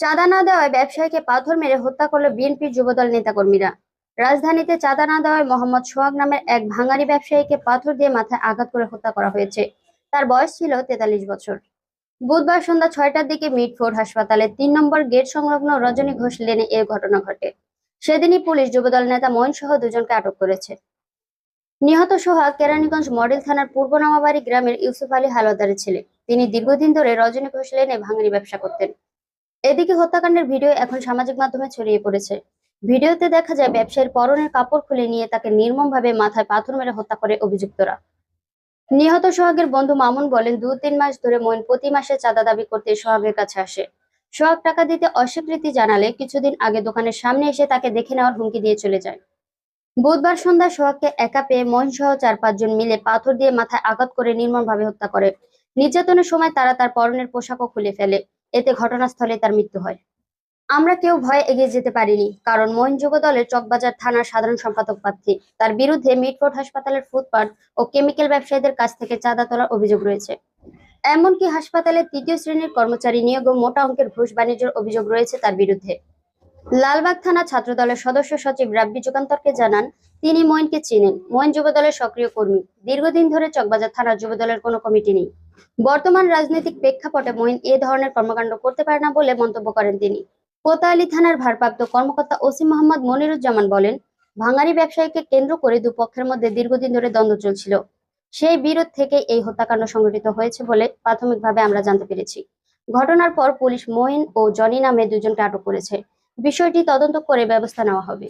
চাঁদা না দেওয়ায় ব্যবসায়ীকে পাথর মেরে হত্যা করল বিএনপির যুবদল নেতাকর্মীরা। রাজধানীতে চাঁদা না দেওয়ায় মোহাম্মদ সোহাগ নামের এক ভাঙারি ব্যবসায়ীকে পাথর দিয়ে মাথায় আঘাত করে হত্যা করা হয়েছে। তার বয়স ছিল তেতাল্লিশ বছর। বুধবার সন্ধ্যা ছয়টার দিকে মিটফোর্ড হাসপাতালে তিন নম্বর গেট সংলগ্ন রজনী ঘোষ লেনে এ ঘটনা ঘটে। সেদিনই পুলিশ যুবদল নেতা মঈন সহ দুজনকে আটক করেছে। নিহত সোহাগ কেরানীগঞ্জ মডেল থানার পূর্ব নামাবাড়ি গ্রামের ইউসুফ আলী হালদারের ছেলে। তিনি দীর্ঘদিন ধরে রজনী ঘোষ লেনে ভাঙারি ব্যবসা করতেন। এদিকে হত্যাকাণ্ডের ভিডিও এখন সামাজিক মাধ্যমে ছড়িয়ে পড়েছে। ভিডিওতে দেখা যায়, ব্যবসায়ীর পরনের কাপড় খুলে নিয়ে তাকে নির্মমভাবে মাথায় পাথর মেরে হত্যা করে অভিযুক্তরা। নিহত সোহাগের বন্ধু মামুন বলেন, দু তিন মাস ধরে মইন প্রতি মাসে চাঁদা দাবি করতে সোহাগের কাছে আসে। সোহাগ টাকা দিতে অস্বীকৃতি জানালে কিছুদিন আগে দোকানের সামনে এসে তাকে দেখে নেওয়ার হুমকি দিয়ে চলে যায়। বুধবার সন্ধ্যা সোহাগকে একা পেয়ে মহিন সহ চার পাঁচজন মিলে পাথর দিয়ে মাথায় আঘাত করে নির্মমভাবে হত্যা করে। নির্যাতনের সময় তারা তার পরনের পোশাকও খুলে ফেলে। এতে ঘটনাস্থলে তার মৃত্যু হয়। আমরা কেউ ভয়ে এগিয়ে যেতে পারিনি, কারণ মহিন যুব দলের চকবাজার থানার সাধারণ সম্পাদক প্রার্থী। তার বিরুদ্ধে মিটফোর্ড হাসপাতালের ফুটপাত ও কেমিক্যাল ব্যবসায়ীদের কাছ থেকে চাঁদা তোলার অভিযোগ রয়েছে। এমনকি হাসপাতালের তৃতীয় শ্রেণির কর্মচারী নিয়োগ মোটা অঙ্কের ঘুষ বাণিজ্যের অভিযোগ রয়েছে তার বিরুদ্ধে। লালবাগ থানা ছাত্রদলের সদস্য সচিব রাব্বি যুগান্তরকে জানান, তিনি মঈনকে চিনেন। যুব দলের সক্রিয় কর্মী। দীর্ঘদিন ধরে চকবাজার থানার যুবদলের কোনো কমিটি নেই। বর্তমান রাজনৈতিক প্রেক্ষাপটে মঈন এ ধরনের কর্মকাণ্ড করতে পারে না বলে মন্তব্য করেন তিনি। কোতোয়ালি থানার ভারপ্রাপ্ত কর্মকর্তা ওসি মোহাম্মদ মনিরুজ্জামান বলেন, ভাঙারি ব্যবসায়ীকে কেন্দ্র করে দুপক্ষের মধ্যে দীর্ঘদিন ধরে দ্বন্দ্ব চলছিল। সেই বিরোধ থেকে এই হত্যাকাণ্ড সংঘটিত হয়েছে বলে প্রাথমিকভাবে আমরা জানতে পেরেছি। ঘটনার পর পুলিশ মঈন ও জনি নামে দুজনকে আটক করেছে। বিষয়টি তদন্ত করে ব্যবস্থা নেওয়া হবে।